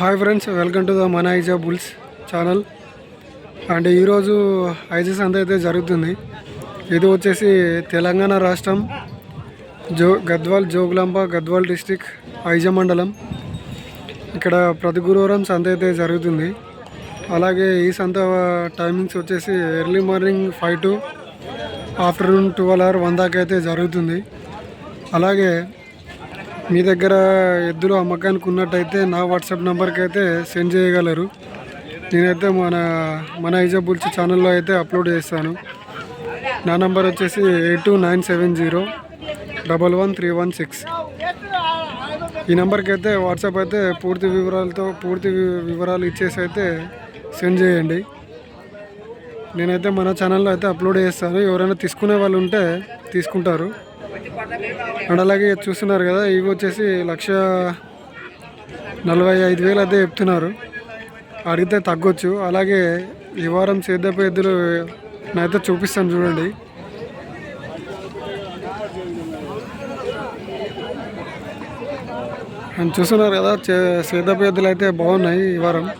Hi friends welcome to the మన Aija bulls channel and ఈరోజు ఐజా సంత అయితే జరుగుతుంది. ఇది వచ్చేసి తెలంగాణ రాష్ట్రం జో గద్వాల్ జోగులాంబ గద్వాల్ డిస్టిక్ ఐజా మండలం. ఇక్కడ ప్రతి గురువారం సంత అయితే జరుగుతుంది. అలాగే ఈ సంత టైమింగ్స్ వచ్చేసి early morning five to afternoon twelve hour one దాకా అయితే జరుగుతుంది. అలాగే మీ దగ్గర ఎద్దులు అమ్మకానికి ఉన్నట్టయితే నా వాట్సాప్ నెంబర్కి అయితే సెండ్ చేయగలరు. నేనైతే మన మన ఐజబుల్స్ ఛానల్లో అయితే అప్లోడ్ చేస్తాను. నా నంబర్ వచ్చేసి eight two nine seven zero double one three one six. ఈ నెంబర్కి అయితే వాట్సాప్ అయితే పూర్తి వివరాలతో పూర్తి వి- వివరాలు ఇచ్చేసి అయితే సెండ్ చేయండి. నేనైతే మన ఛానల్లో అయితే అప్లోడ్ చేస్తాను. ఎవరైనా తీసుకునే వాళ్ళు ఉంటే తీసుకుంటారు. అండ్ అలాగే చూస్తున్నారు కదా ఇవి వచ్చేసి లక్ష నలభై ఐదు వేలు అయితే చెప్తున్నారు. అడిగితే తగ్గొచ్చు. అలాగే ఈ వారం సేద్యపు ఎద్దులు నేనైతే చూపిస్తాను చూడండి. అండ్ చూస్తున్నారు కదా చే- ఎద్దులు అయితే బాగున్నాయి ఈ వారం.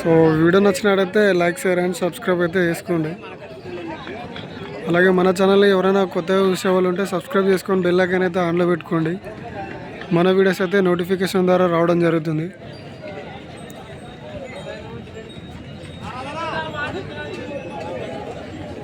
సో వీడియో నచ్చినట్టయితే లైక్ షేర్ అండ్ సబ్స్క్రైబ్ అయితే చేసుకోండి. అలాగే మన ఛానల్ ఎవరైనా కొత్తగా చూసే వాళ్ళు ఉంటే సబ్స్క్రైబ్ చేసుకొని బెల్ ఐకాన్ అయితే ఆన్లో పెట్టుకోండి. మన వీడియోస్ అయితే నోటిఫికేషన్ ద్వారా రావడం జరుగుతుంది.